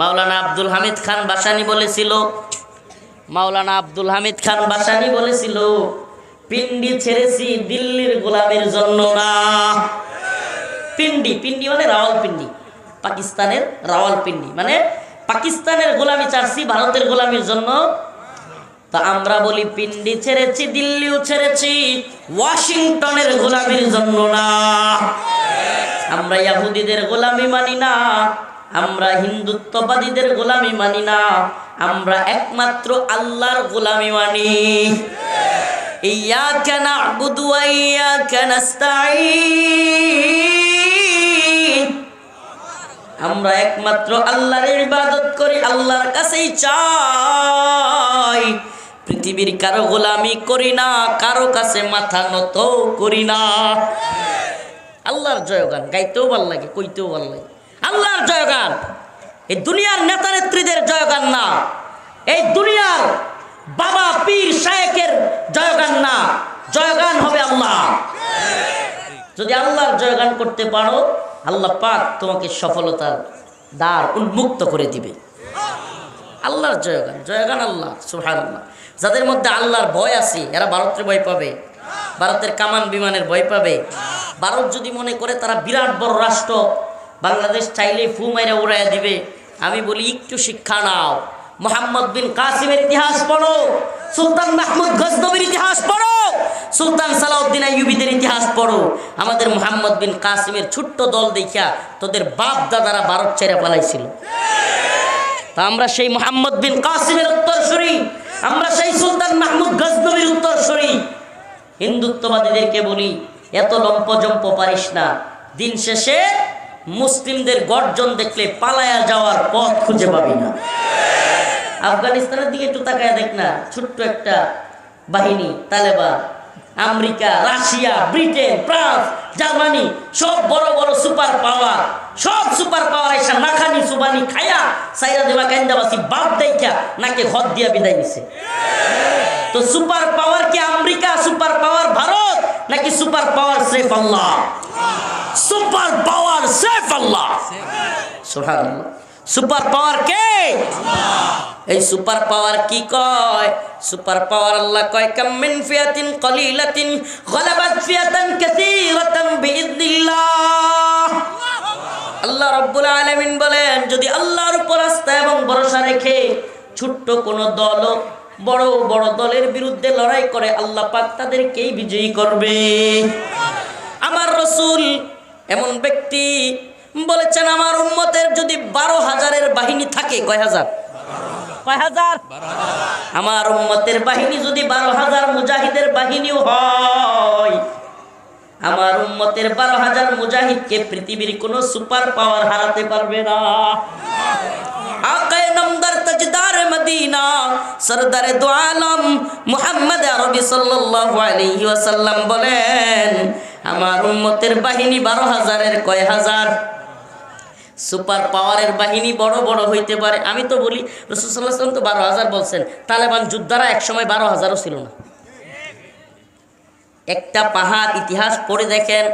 মাওলানা আব্দুল হামিদ খান বাসানি বলেছিল, মাওলানা আব্দুল হামিদ খান বাসানি বলেছিল, পিন্ডি ছেড়েছি দিল্লির গোলামের জন্য না। পিন্ডি পিন্ডি মানে রাওয়ালপিন্ডি পাকিস্তানের রাওয়ালপিন্ডি মানে পাকিস্তানের গোলামি চাচ্ছি, ভারতের গোলামির জন্য। তা আমরা বলি, পিন্ডি ছেড়েছি, দিল্লিও ছেড়েছি, ওয়াশিংটনের গোলামির জন্য না। আমরা ইয়াহুদিদের গোলামি মানি না। আমরা হিন্দুত্ববাদীদের গোলামি মানি না আমরা একমাত্র আল্লাহর গোলামি মানি إياك نعبد وإياك نستعين আমরা একমাত্র আল্লাহর ইবাদত করি আল্লাহর কাছেই চাই পৃথিবীর কারো গোলামি করি না কারো কাছে মাথা নত করি না আল্লাহর জয়গান গাইতেও ভাল লাগে কইতেও ভাল লাগে আল্লাহর জয়গান এই দুনিয়ার নেতা নেত্রীদের জয়গান না এই দুনিয়ার বাবা পীর শায়েকের জয়গান না জয়গান হবে আল্লাহ। যদি আল্লাহর জয়গান করতে পারো, আল্লাহ পাক তোমাকে সফলতার দ্বার উন্মুক্ত করে দিবে। আল্লাহর জয়গান জয়গান আল্লাহ সুহান আল্লাহ যাদের মধ্যে আল্লাহর ভয় আছে, এরা ভারতের ভয় পাবে। ভারতের কামান বিমানের ভয় পাবে। ভারত যদি মনে করে তারা বিরাট বড় রাষ্ট্র বাংলাদেশ চাইলে ফু মাইরা উড়াইয়া দিবে। আমি বলি, একটু শিক্ষা নাও। মোহাম্মদ বিন কাসিমের ইতিহাস পড়ো। সুলতান মাহমুদ গজনবীর ইতিহাস পড়ো। সুলতান সালাউদ্দিন আইয়ুবিদের ইতিহাস পড়ো। আমাদের মোহাম্মদ বিন কাসিমের ছোট্ট দল দেখিয়া তোদের বাপ দাদারা ভারত ছেড়ে পালাইছিল। তা আমরা সেই মোহাম্মদ বিন কাসিমের উত্তরসূরি। আমরা সেই সুলতান মাহমুদ গজনবীর উত্তরসূরি। হিন্দুত্ববাদীদেরকে বলি, এত লম্পজম্প পারিস না। দিন শেষে মুসলিমদের গর্জন দেখলে পালায়া যাওয়ার পথ খুঁজে পাবি না। আফগানিস্তানের দিকে একটু তাকায় দেখ না, ছোট্ট একটা বাহিনী, Taliban, America, Russia, Britain, France, Germany, সব বড় বড় সুপার পাওয়ার, সব সুপার পাওয়ার এসে নাখানি সুবানি খায়া সাইরা দেবা কান্দাবাসী বাপ দেইখা নাকে হদ দিয়া বিদায় নিছে। তো সুপার পাওয়ার কি আমেরিকা, সুপার পাওয়ার ভারত, নাকি সুপার পাওয়ার সেফ আল্লাহ? সুপার পাওয়ার সুপার পাওয়ার কে? এই সুপার পাওয়ার কি কয়? সুপার পাওয়ার আল্লাহ কয়, কাম মিন ফিয়াতিন কলিলাতিন গলাবাত ফিয়াতান কাসীরাতান বিইذনিল্লাহ আল্লাহ রাব্বুল আলামিন বলেন, যদি আল্লাহর উপর আস্থা এবং ভরসা রেখে ছোট্ট কোন দল বড় বড় দলের বিরুদ্ধে লড়াই করে আল্লাহ পাক তাদেরকেই বিজয়ী করবে। আমার রসুল এমন ব্যক্তি বলেছেন আমার উম্মতের যদি বারো হাজারের বাহিনী থাকে কয় হাজার? কয় হাজার? আমার উম্মতের বাহিনী যদি বারো হাজার মুজাহিদের বাহিনীও হয় আমার উম্মতের বারো হাজার মুজাহিদকে পৃথিবীর কোনো সুপার পাওয়ার হারাতে পারবে না। আকায়ে নামদার তাজদার মদিনা সরদারে দু আলম মুহাম্মদ আরবি সাল্লাল্লাহু আলাইহি ওয়াসাল্লাম বলেন আমার উম্মতের বাহিনী বারো হাজারের কয় হাজার? সুপার পাওয়ারের বাহিনী বড় বড় হইতে পারে। আমি তো বলি রসুল্লাহ সাল্লাম তো বারো হাজার বলছেন, তালেবান যোদ্ধারা একসময় বারো হাজারও ছিল না। একটা পাহাড় ইতিহাস পড়ে দেখেন,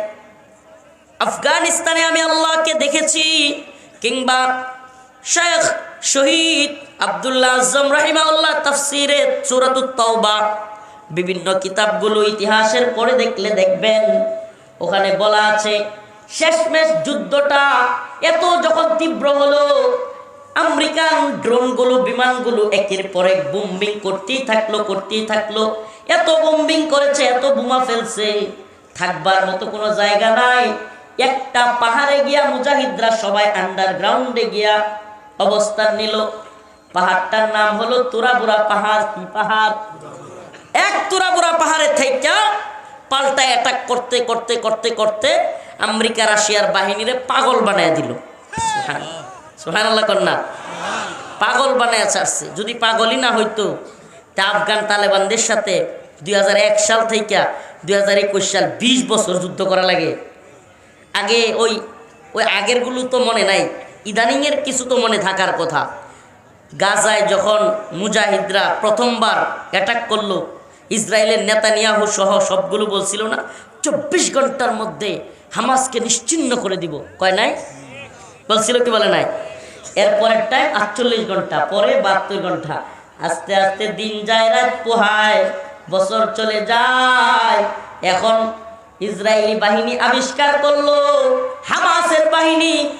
আফগানিস্তানে আমি আল্লাহকে দেখেছি, কিংবা শেখ শহীদ আবদুল্লাহ আজম রাহিমাউল্লাহ তাফসিরে সুরাতুত তওবা, বিভিন্ন কিতাবগুলো ইতিহাসের পড়ে দেখলে দেখবেন, ওখানে বলা আছে, শেষমেশ যুদ্ধটা এত যখন তীব্র হলো, আমেরিকান ড্রোনগুলো, বিমানগুলো একের পর এক বোম্বিং করতেই থাকল করতেই থাকল। এত বোম্বিং করেছে, এত বোমা ফেলছে, থাকবার মতো কোনো জায়গা নাই। একটা পাহাড়ে গিয়া মুজাহিদরা সবাই আন্ডারগ্রাউন্ডে গিয়া অবস্থান নিল। পাহাড়টার নাম হলো তুরাবুরা পাহাড় পাহাড়? এক তুরাবুরা পাহাড়ে থেকে পাল্টা অ্যাটাক করতে করতে করতে করতে আমেরিকা, রাশিয়ার বাহিনীরে পাগল বানায় দিল। সোহান আল্লাহ কন্যা। পাগল বানায় ছাড়ছে। যদি পাগলই না হইতো, তা আফগান তালেবানদের সাথে দু হাজার এক সাল থেকে দু হাজার একুশ সাল বিশ বছর যুদ্ধ করা লাগে। আগে ওই ওই আগেরগুলো তো মনে নাই, ইদানিংয়ের কিছু তো মনে থাকার কথা। গাজায় যখন মুজাহিদরা প্রথমবার অ্যাটাক করল, ইসরায়েলের নেতানিয়াহু সহ সবগুলো বলছিল না চব্বিশ ঘণ্টার মধ্যে হামাসকে নিশ্চিন্ন করে দিব। কয় নাই? বলছিল কি বলে নাই? এরপরের টাইম আটচল্লিশ ঘণ্টা, পরে বাহাত্তর ঘণ্টা। আস্তে আস্তে দিন যায়, রাত পোহায়, বছর চলে যায়। এখন ইসরায়েলি বাহিনী আবিষ্কার করল, হামাসের বাহিনী